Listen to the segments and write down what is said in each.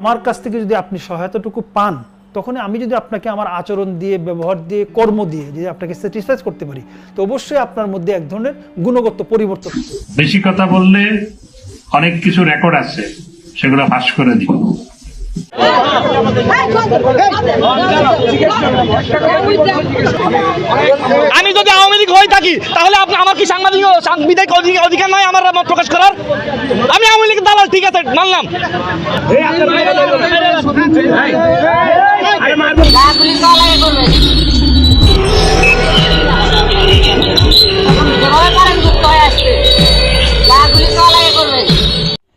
আমার কাছ থেকে যদি আপনি সহায়তাটুকু পান তখন আমি যদি আপনাকে আমার আচরণ দিয়ে, ব্যবহার দিয়ে, কর্ম দিয়ে যদি আপনাকে স্যাটিসফাই করতে পারি, তো অবশ্যই আপনার মধ্যে এক ধরনের গুণগত পরিবর্তন বেশি কথা বললে অনেক কিছু রেকর্ড আছে, সেগুলো ফাঁস করে দিব আমি যদি আওয়ামী লীগ হয়ে থাকি, তাহলে আপনি আমার কি সাংবাদিক সাংবিধানিক অধি- অধিকার নয় আমার মত প্রকাশ করার? আমি আওয়ামী লীগের দালাল, ঠিক আছে, মানলাম।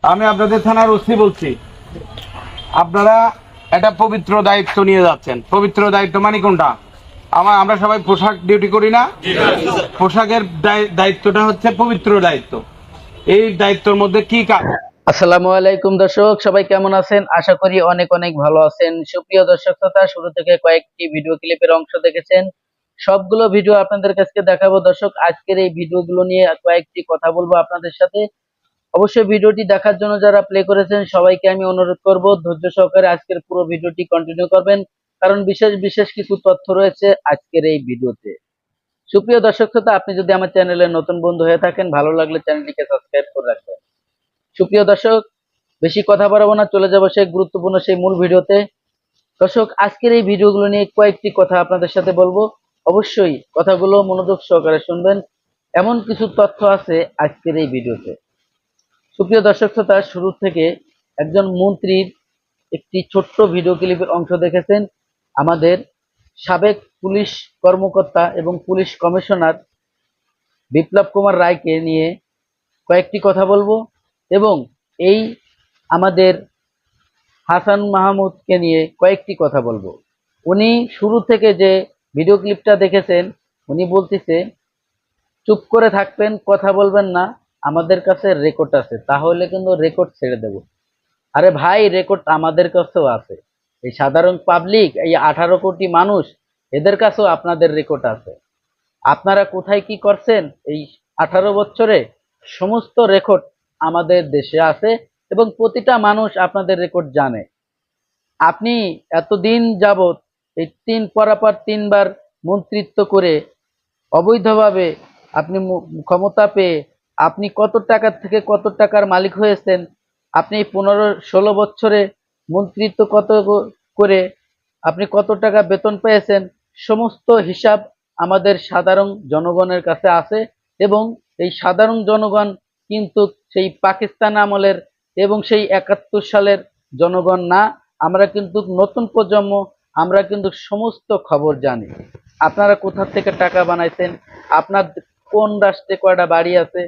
আমি আপনাদের থানার ওসি বলছি। আপনারা একটা পবিত্র দায়িত্ব নিয়ে যাচ্ছেন। পবিত্র দায়িত্ব মানে কোনটা? আমার আমরা সবাই পোশাক ডিউটি করি না? পোশাকের দায়িত্বটা হচ্ছে পবিত্র দায়িত্ব। এই দায়িত্বের মধ্যে কি কাজ? আসসালামু আলাইকুম দর্শক, সবাই কেমন আছেন? আশা করি অনেক অনেক ভালো আছেন। সুপ্রিয় দর্শক শ্রোতা, শুরু থেকে কয়েকটি ভিডিও ক্লিপের অংশ দেখেছেন। সবগুলো ভিডিও আপনাদের কাছে দেখাবো দর্শক। আজকের এই ভিডিওগুলো নিয়ে কয়েকটি কথা বলব আপনাদের সাথে। অবশ্যই ভিডিওটি দেখার জন্য যারা প্লে করেছেন, সবাইকে আমি অনুরোধ করব, ধৈর্য সহকারে আজকের পুরো ভিডিওটি কন্টিনিউ করবেন। কারণ বিশেষ বিশেষ কিছু তথ্য রয়েছে আজকের এই ভিডিওতে। সুপ্রিয় দর্শক শ্রোতা, আপনি যদি আমার চ্যানেলে নতুন বন্ধু হয়ে থাকেন, ভালো লাগলে চ্যানেলটিকে সাবস্ক্রাইব করে রাখবেন। সুপ্রিয় দর্শক, বেশি কথা বাড়াবো না, চলে যাব সেই গুরুত্বপূর্ণ সেই মূল ভিডিওতে। দর্শক, আজকের এই ভিডিওগুলো নিয়ে কয়েকটি কথা আপনাদের সাথে বলব। অবশ্যই কথাগুলো মনোযোগ সহকারে শুনবেন। এমন কিছু তথ্য আছে আজকের এই ভিডিওতে। সুপ্রিয় দর্শক শ্রোতা, শুরু থেকে একজন মন্ত্রীর একটি ছোট্ট ভিডিও ক্লিপের অংশ দেখেছেন। আমাদের সাবেক পুলিশ কর্মকর্তা এবং পুলিশ কমিশনার বিপ্লব কুমার রায়কে নিয়ে কয়েকটি কথা বলব এবং এই আমাদের হাসান মাহমুদকে নিয়ে কয়েকটি কথা বলব। উনি শুরু থেকে যে ভিডিও ক্লিপটা দেখেছেন, উনি বলতেছে, চুপ করে থাকবেন, কথা বলবেন না। আমাদের কাছে রেকর্ড আছে, তাহলে কিন্তু রেকর্ড ছেড়ে দেব। আরে ভাই রেকর্ড আমাদের কাছেও আছে। এই সাধারণ পাবলিক এই আঠারো কোটি মানুষ, এদের কাছেও আপনাদের রেকর্ড আছে। আপনারা কোথায় কি করছেন এই আঠারো বছরে? সমস্ত রেকর্ড আমাদের দেশে আছে এবং প্রতিটা মানুষ আপনাদের রেকর্ড জানে। আপনি এতদিন যাবত এই তিন পরাপর তিনবার মন্ত্রিত্ব করে অবৈধভাবে আপনি ক্ষমতা পেয়ে আপনি কত টাকার থেকে কত টাকার মালিক হয়েছেন? আপনি পনেরো, ষোলো বছরে মন্ত্রিত্ব কত করে আপনি কত টাকা বেতন পেয়েছেন? সমস্ত হিসাব আমাদের সাধারণ জনগণের কাছে আছে এবং এই সাধারণ জনগণ কিন্তু সেই পাকিস্তান আমলের এবং সেই একাত্তর সালের জনগণ না। আমরা কিন্তু নতুন প্রজন্ম, আমরা কিন্তু সমস্ত খবর জানি। আপনারা কোথা থেকে টাকা বানাইছেন? আপনার কোন রাষ্ট্রে কয়টা বাড়ি আছে?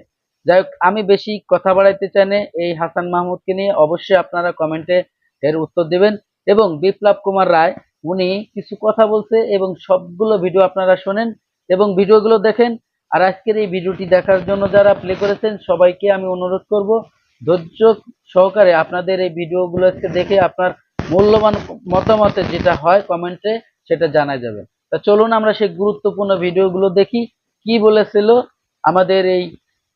যাই হোক আমি বেশি কথা বাড়াইতে চাই এই হাসান মাহমুদকে নিয়ে অবশ্যই আপনারা কমেন্টে এর উত্তর দিবেন। এবং বিপ্লব কুমার রায়, উনি কিছু কথা বলছে এবং সবগুলো ভিডিও আপনারা শোনেন এবং ভিডিওগুলো দেখেন। আর আজকের এই ভিডিওটি দেখার জন্য যারা প্লে করেছেন, সবাইকে আমি অনুরোধ করব, ধৈর্য সহকারে আপনাদের এই ভিডিওগুলো আজকে দেখে আপনার মূল্যবান মতামতে যেটা হয় কমেন্টে সেটা জানা যাবে। তা চলুন আমরা সেই গুরুত্বপূর্ণ ভিডিওগুলো দেখি। কি বলেছিল আমাদের এই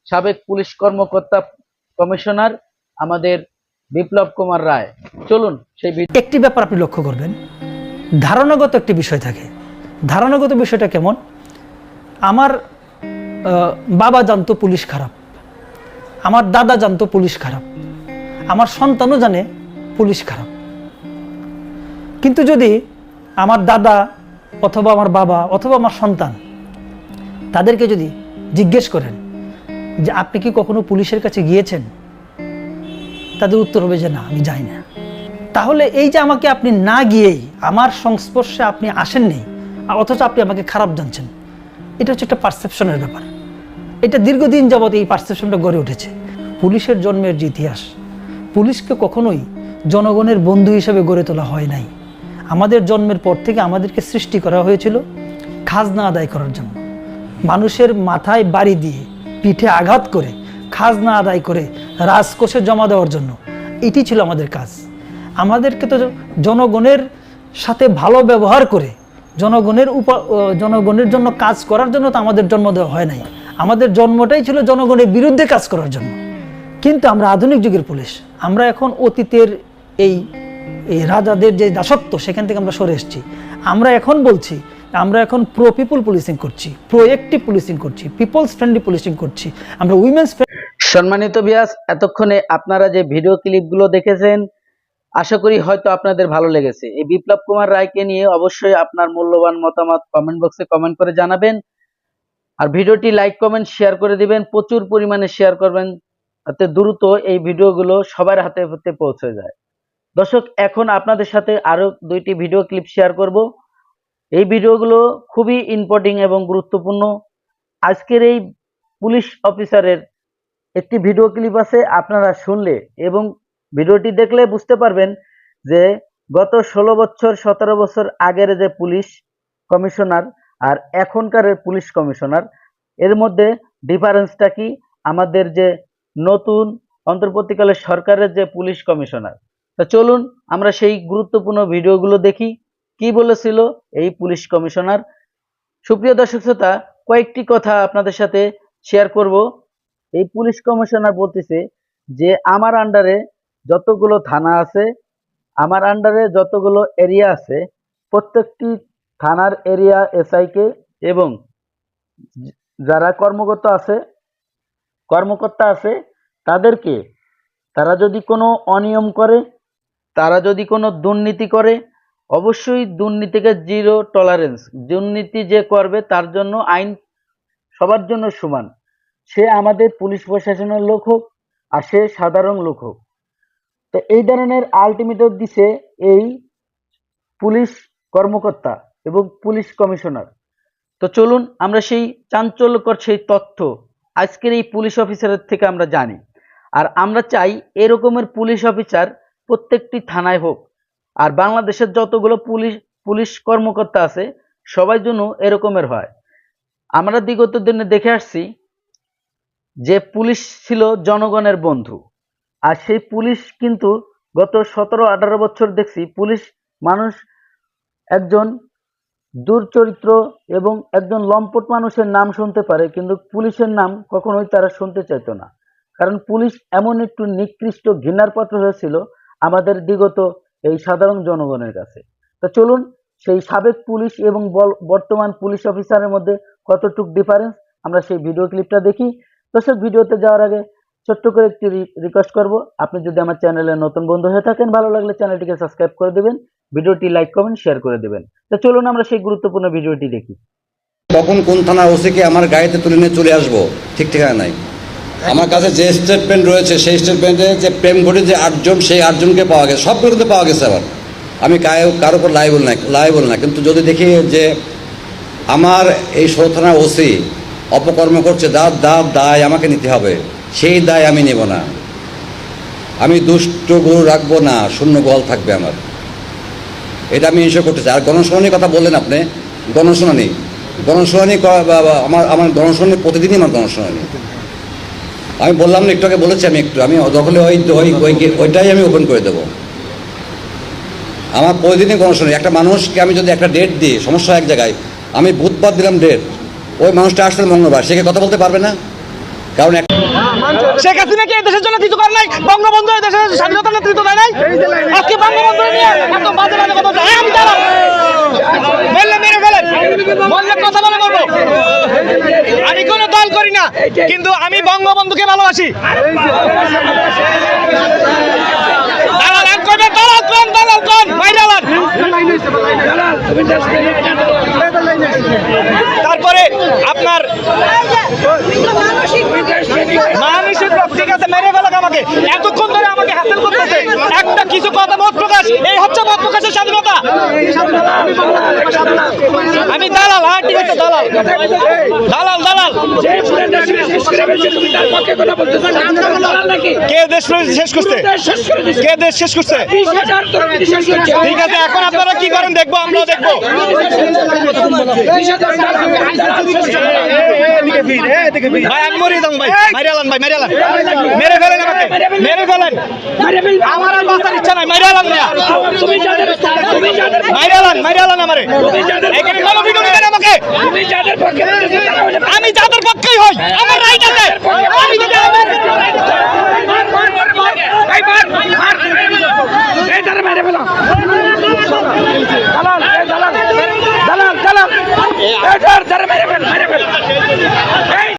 সাবেক পুলিশ কর্মকর্তা কমিশনার আমাদের বিপ্লব কুমার রায়। চলুন সেই একটি ব্যাপার আপনি লক্ষ্য করবেন। ধারণাগত একটি বিষয় থাকে। ধারণাগত বিষয়টা কেমন? আমার বাবা জানতো পুলিশ খারাপ। আমার দাদা জানতো পুলিশ খারাপ। আমার সন্তানও জানে পুলিশ খারাপ। কিন্তু যদি আমার দাদা অথবা আমার বাবা অথবা আমার সন্তান তাদেরকে যদি জিজ্ঞেস করেন যে আপনি কি কখনো পুলিশের কাছে গিয়েছেন? তাদের উত্তর হবে যে না, আমি যাই না। তাহলে এই যে আমাকে আপনি না গিয়েই আমার সংস্পর্শে আপনি আসেননি, অথচ আপনি আমাকে খারাপ জানছেন, এটা হচ্ছে একটা পারসেপশনের ব্যাপার। এটা দীর্ঘদিন যাবত এই পারসেপশনটা গড়ে উঠেছে। পুলিশের জন্মের যে ইতিহাস, পুলিশকে কখনোই জনগণের বন্ধু হিসেবে গড়ে তোলা হয় নাই। আমাদের জন্মের পর থেকে আমাদেরকে সৃষ্টি করা হয়েছিল খাজনা আদায় করার জন্য। মানুষের মাথায় বাড়ি দিয়ে পিঠে আঘাত করে, খাজনা আদায় করে, রাজকোষে জমা দেওয়ার জন্য। এটি ছিল আমাদের কাজ। আমাদেরকে তো জনগণের সাথে ভালো ব্যবহার করে, জনগণের উপা জনগণের জন্য কাজ করার জন্য তো আমাদের জন্ম দেওয়া হয় নাই। আমাদের জন্মটাই ছিল জনগণের বিরুদ্ধে কাজ করার জন্য। কিন্তু আমরা আধুনিক যুগের পুলিশ। আমরা এখন অতীতের এই এই রাজাদের যে দাসত্ব, সেখান থেকে আমরা সরে এসেছি। আমরা এখন বলছি আমরা এখন প্রো পিপল পুলিশিং করছি প্রো অ্যাক্টিভ পুলিশিং করছি পিপলস ফ্রেন্ডলি পুলিশিং করছি, আমরা উইমেন্স সম্মানিত বিয়াস এতক্ষণে আপনারা যে ভিডিও ক্লিপগুলো দেখেছেন, আশা করি হয়তো আপনাদের ভালো লেগেছে। এই বিপ্লব কুমার রায়কে নিয়ে অবশ্যই আপনার মূল্যবান মতামত কমেন্ট বক্সে কমেন্ট করে জানাবেন। আর ভিডিওটি লাইক কমেন্ট শেয়ার করে দিবেন, প্রচুর পরিমাণে শেয়ার করবেন যাতে দ্রুত এই ভিডিওগুলো সবার হাতে হাতে পৌঁছে যায়। দর্শক, এখন আপনাদের সাথে আরও দুইটি ভিডিও ক্লিপ শেয়ার করব। এই ভিডিওগুলো খুবই ইম্পর্টেন্ট এবং গুরুত্বপূর্ণ। আজকের এই পুলিশ অফিসারের একটি ভিডিও ক্লিপ আছে, আপনারা শুনলে এবং ভিডিওটি দেখলে বুঝতে পারবেন যে গত ষোলো বছর, সতেরো বছর আগের যে পুলিশ কমিশনার আর এখনকার পুলিশ কমিশনার, এর মধ্যে ডিফারেন্সটা কি? আমাদের যে নতুন অন্তর্বর্তীকালে সরকারের যে পুলিশ কমিশনার। তো চলুন আমরা সেই গুরুত্বপূর্ণ ভিডিওগুলো দেখি। কি বলেছিল এই পুলিশ কমিশনার? সুপ্রিয় দর্শক শ্রোতা, কয়েকটি কথা আপনাদের সাথে শেয়ার করব। এই পুলিশ কমিশনার বলতেছে যে, আমার আন্ডারে যতগুলো থানা আছে, আমার আন্ডারে যতগুলো এরিয়া আছে, প্রত্যেকটি থানার এরিয়া এসআইকে এবং যারা কর্মকর্তা আছে কর্মকর্তা আছে, তাদেরকে তারা যদি কোনো অনিয়ম করে, তারা যদি কোনো দুর্নীতি করে অবশ্যই দুর্নীতিকে জিরো টলারেন্স দুর্নীতি যে করবে তার জন্য আইন সবার জন্য সমান। সে আমাদের পুলিশ প্রশাসনের লোক হোক আর সে সাধারণ লোক হোক। তো এই ধরনের আলটিমেটর দিছে এই পুলিশ কর্মকর্তা এবং পুলিশ কমিশনার। তো চলুন আমরা সেই চাঞ্চল্যকর সেই তথ্য আজকের এই পুলিশ অফিসারের থেকে আমরা জানি। আর আমরা চাই এরকমের পুলিশ অফিসার প্রত্যেকটি থানায় হোক আর বাংলাদেশের যতগুলো পুলিশ পুলিশ কর্মকর্তা আছে, সবাই জন্য এরকমের হয়। আমরা বিগত দিনে দেখে আসছি যে পুলিশ ছিল জনগণের বন্ধু। আর সেই পুলিশ কিন্তু গত সতেরো, আঠারো বছর দেখছি পুলিশ মানুষ একজন দুর্চরিত্র এবং একজন লম্পট মানুষের নাম শুনতে পারে, কিন্তু পুলিশের নাম কখনোই তারা শুনতে চাইতো না। কারণ পুলিশ এমন একটু নিকৃষ্ট ঘৃণার পাত্র হয়েছিল আমাদের বিগত এই সাধারণ জনগণের কাছে। তো চলুন, সেই সাবেক পুলিশ এবং বর্তমান পুলিশ অফিসারের মধ্যে কতটুক ডিফারেন্স আমরা সেই ভিডিও ক্লিপটা দেখি। দর্শক ভিডিওতে যাওয়ার আগে ছোট্ট করে একটি রিকোয়েস্ট করব। আপনি যদি আমার চ্যানেলে নতুন বন্ধু হয়ে থাকেন, ভালো লাগলে চ্যানেলটিকে সাবস্ক্রাইব করে দেবেন ভিডিওটি লাইক কমেন্ট শেয়ার করে দেবেন। তো চলুন, আমরা সেই গুরুত্বপূর্ণ ভিডিওটি দেখি। কখন কোন থানার ওসিকে আমার গাড়িতে তুলে নিয়ে চলে আসব? ঠিক ঠিকানা নাই। আমার কাছে যে স্টেটমেন্ট রয়েছে, সেই স্টেটমেন্টে যে প্রেম ঘটে যে আটজন, সেই আটজনকে পাওয়া গেছে সবগুলো কিন্তু পাওয়া গেছে আবার। আমি কারও উপর লাইবল না লাইবল না কিন্তু যদি দেখি যে আমার এই ষোলো থানার ওসি অপকর্ম করছে, দাঁত দাঁত, দায় আমাকে নিতে হবে, সেই দায় আমি নেব না। আমি দুষ্ট গরু রাখব না, শূন্য গোয়াল থাকবে আমার। এটা আমি ইনশোর করতে চাই আর গণশুনানির কথা বললেন আপনি, গণশুনানি। গণশুনানি আমার আমার গণশুনানি প্রতিদিনই আমার গণশুনানি। আমি বললাম না, একটু আগে বলেছি আমি একটু, আমি দখলে ওই ওই ওই- ওইটাই আমি ওপেন করে দেবো। আমার প্রতিদিনই গণশুনানি একটা মানুষকে আমি যদি একটা ডেট দিই, সমস্যা এক জায়গায়, আমি বুধবার দিলাম ডেট ওই মানুষটা আসলে মঙ্গলবার, সে কথা বলতে পারবে না? কারণ শেখ হাসিনা কি দেশের জন্য কিছু করে নাই, বঙ্গবন্ধু দেশের স্বাধীনতা নেতৃত্ব দেয় নাই, আজকে বঙ্গবন্ধু নিয়ে কথা বলে কোনো দল করি না কিন্তু আমি বঙ্গবন্ধুকে ভালোবাসি। তারপরে আপনার মানসিক রোগ, ঠিক আছে মেরে ফেলাক আমাকে। এতক্ষণ ধরে আমাকে হাসিল করতেছে। কিছু কথা মত প্রকাশ। এই হচ্ছে মত প্রকাশের স্বাধীনতা। আমি দালাল হ্যাঁ ঠিক আছে দালাল। দালাল দালাল। কে দেশ শেষ করছে? কে দেশ শেষ করছে? ঠিক আছে এখন আপনারা কি করেন দেখব আমরাও দেখব। ভাই আমি মরিয়ে যাব ভাই। মেরে ফেলেন আমাকে মেরে ফেলেন। আমার ইচ্ছা নাই মারিয়ে আলান না মারিয়ে আলান মারিয়ে আলান আমারে। এখানে কোনো